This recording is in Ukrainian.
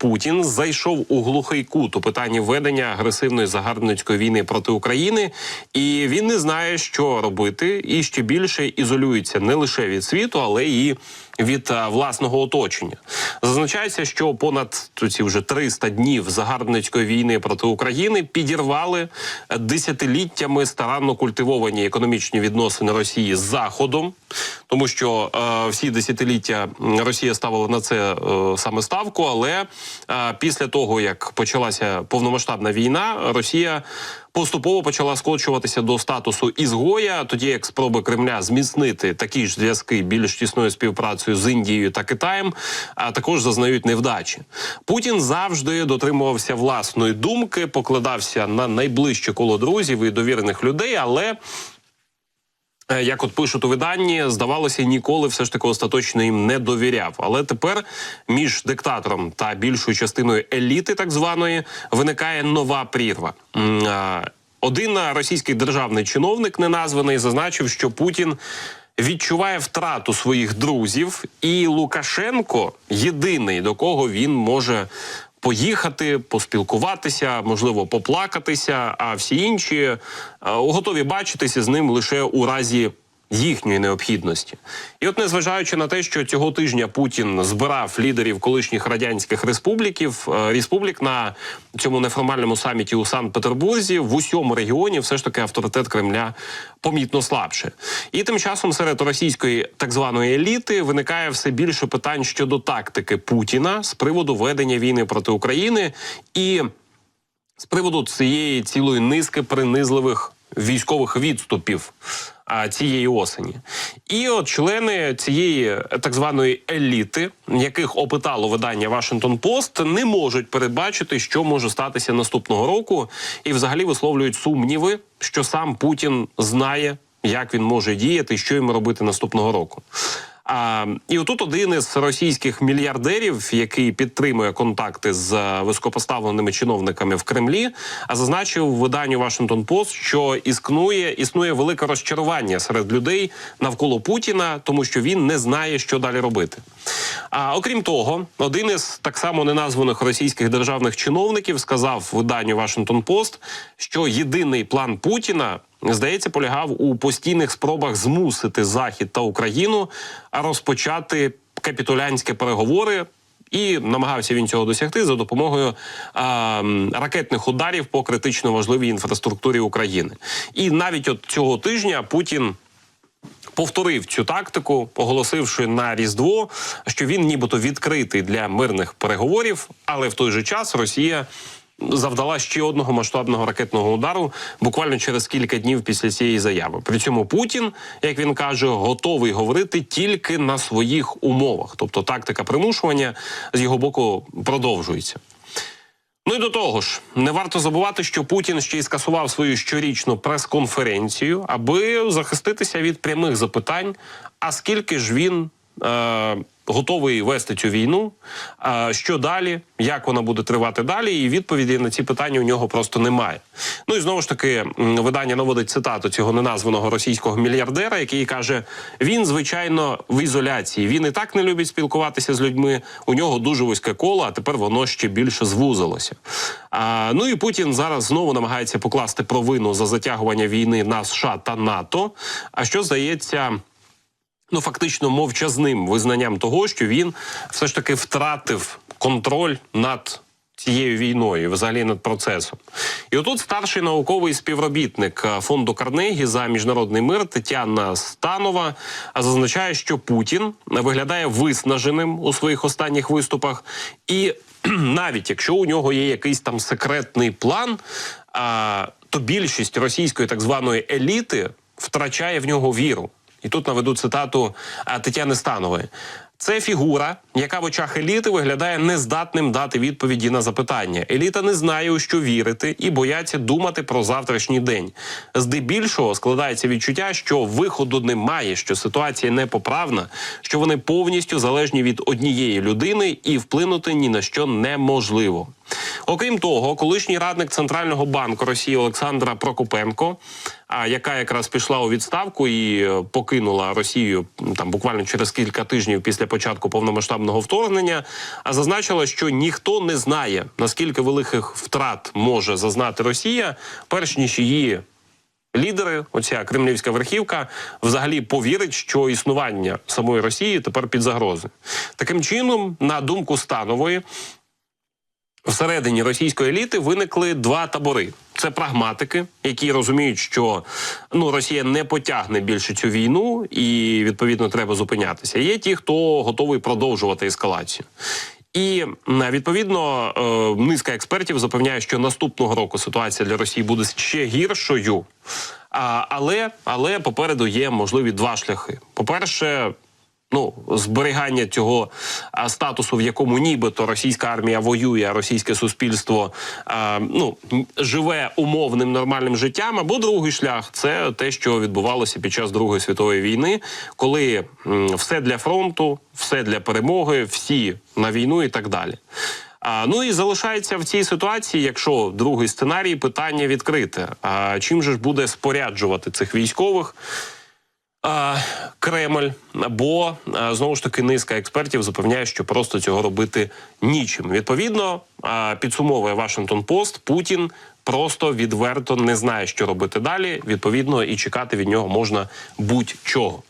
Путін зайшов у глухий кут у питанні ведення агресивної загарбницької війни проти України, і він не знає, що робити, і ще більше ізолюється не лише від світу, але і від власного оточення. Зазначається, що понад ці вже 300 днів загарбницької війни проти України підірвали е, десятиліттями старанно культивовані економічні відносини Росії з Заходом, тому що е, всі десятиліття Росія ставила на це е, саме ставку, але е, після того як почалася повномасштабна війна, Росія поступово почала скочуватися до статусу ізгоя, тоді як спроби Кремля зміцнити такі ж зв'язки більш тісною співпрацею з Індією та Китаєм, а також зазнають невдачі. Путін завжди дотримувався власної думки, покладався на найближче коло друзів і довірених людей, але як от пишуть у виданні, здавалося, ніколи все ж таки остаточно їм не довіряв. Але тепер між диктатором та більшою частиною еліти, так званої, виникає нова прірва. Один російський державний чиновник, неназваний, зазначив, що Путін. Відчуває втрату своїх друзів, і Лукашенко єдиний до кого він може поїхати, поспілкуватися, можливо, поплакатися. А всі інші е, готові бачитися з ним лише у разі їхньої необхідності. І от, незважаючи на те, що цього тижня Путін збирав лідерів колишніх радянських республіків е, республік на цьому неформальному саміті у Санкт-Петербурзі, в усьому регіоні все ж таки авторитет Кремля помітно слабше. І тим часом серед російської так званої еліти виникає все більше питань щодо тактики Путіна з приводу ведення війни проти України і з приводу цієї цілої низки принизливих військових відступів а, цієї осені. І от члени цієї е, так званої еліти, яких опитало видання Вашингтон Пост, не можуть передбачити, що може статися наступного року, і взагалі висловлюють сумніви, що сам Путін знає, як він може діяти, що йому робити наступного року. А, і отут один із російських мільярдерів, який підтримує контакти з е, високопоставленими чиновниками в Кремлі, а зазначив виданню Вашингтон Пост, що існує існує велике розчарування серед людей навколо Путіна, тому що він не знає, що далі робити. А окрім того, один із так само неназваних російських державних чиновників сказав виданню Вашингтон Пост, що єдиний план Путіна здається, полягав у постійних спробах змусити Захід та Україну розпочати капітулянські переговори. І намагався він цього досягти за допомогою а, ракетних ударів по критично важливій інфраструктурі України. І навіть от цього тижня Путін повторив цю тактику, оголосивши на Різдво, що він нібито відкритий для мирних переговорів, але в той же час Росія. Завдала ще одного масштабного ракетного удару буквально через кілька днів після цієї заяви. При цьому Путін, як він каже, готовий говорити тільки на своїх умовах. Тобто тактика примушування з його боку продовжується. Ну і до того ж, не варто забувати, що Путін ще й скасував свою щорічну прес-конференцію, аби захиститися від прямих запитань. А скільки ж він готовий вести цю війну? Е, що далі? Як вона буде тривати далі? І відповіді на ці питання у нього просто немає. Ну і знову ж таки, видання наводить цитату цього неназваного російського мільярдера, який каже: він звичайно в ізоляції. Він і так не любить спілкуватися з людьми. У нього дуже вузьке коло, а тепер воно ще більше звузилося. А, ну і Путін зараз знову намагається покласти провину за затягування війни на США та НАТО. А що здається. Ну, фактично мовчазним визнанням того, що він все ж таки втратив контроль над цією війною, взагалі над процесом. І отут старший науковий співробітник е, фонду Карнегі за міжнародний мир Тетяна Станова е, зазначає, що Путін виглядає виснаженим у своїх останніх виступах, і навіть якщо у нього є якийсь там секретний план, то більшість російської так званої еліти втрачає в нього віру. І тут наведу цитату Тетяни Станової. Це фігура, яка в очах еліти виглядає нездатним дати відповіді на запитання. Еліта не знає, у що вірити, і бояться думати про завтрашній день. Здебільшого складається відчуття, що виходу немає, що ситуація непоправна, що вони повністю залежні від однієї людини і вплинути ні на що неможливо. Окрім того, колишній радник центрального банку Росії Олександра Прокопенко, яка якраз пішла у відставку і е, покинула Росію там буквально через кілька тижнів після початку повномасштабного вторгнення, а зазначила, що ніхто не знає наскільки великих втрат може зазнати Росія, перш ніж її лідери, оця кремлівська верхівка, взагалі повірить, що існування самої Росії тепер під загрозою. Таким чином, на думку Станової, всередині російської еліти виникли два табори. Це прагматики, які розуміють, що ну Росія не потягне більше цю війну, і відповідно треба зупинятися. Є ті, хто готовий продовжувати ескалацію. І відповідно е, низка експертів запевняє, що наступного року ситуація для Росії буде ще гіршою. Але, але попереду є можливі два шляхи. По-перше, ну зберігання цього статусу, в якому нібито російська армія воює, а російське суспільство а, ну живе умовним нормальним життям. Або другий шлях це те, що відбувалося під час Другої світової війни, коли все для фронту, все для перемоги, всі на війну і так далі. А, ну і залишається в цій ситуації, якщо другий сценарій, питання відкрите. А чим же ж буде споряджувати цих військових? Кремль, бо знову ж таки низка експертів запевняє, що просто цього робити нічим. Відповідно, підсумовує Вашингтон Пост, Путін просто відверто не знає, що робити далі. Відповідно, і чекати від нього можна будь-чого.